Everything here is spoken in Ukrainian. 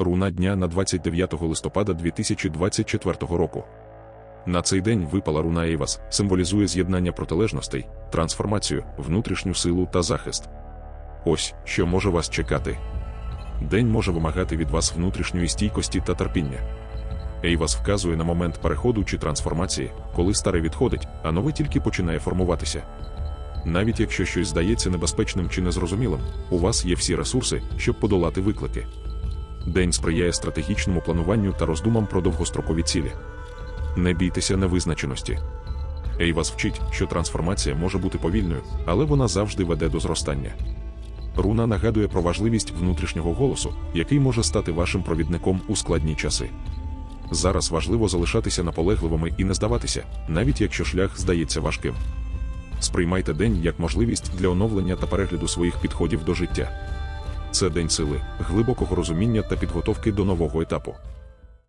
Руна дня на 29 листопада 2024 року. На цей день випала руна Ейвас, символізує з'єднання протилежностей, трансформацію, внутрішню силу та захист. Ось що може вас чекати. День може вимагати від вас внутрішньої стійкості та терпіння. Ейвас вказує на момент переходу чи трансформації, коли старе відходить, а нове тільки починає формуватися. Навіть якщо щось здається небезпечним чи незрозумілим, у вас є всі ресурси, щоб подолати виклики. День сприяє стратегічному плануванню та роздумам про довгострокові цілі. Не бійтеся невизначеності. Ейвас вчить, що трансформація може бути повільною, але вона завжди веде до зростання. Руна нагадує про важливість внутрішнього голосу, який може стати вашим провідником у складні часи. Зараз важливо залишатися наполегливими і не здаватися, навіть якщо шлях здається важким. Сприймайте день як можливість для оновлення та перегляду своїх підходів до життя. Це день сили, глибокого розуміння та підготовки до нового етапу.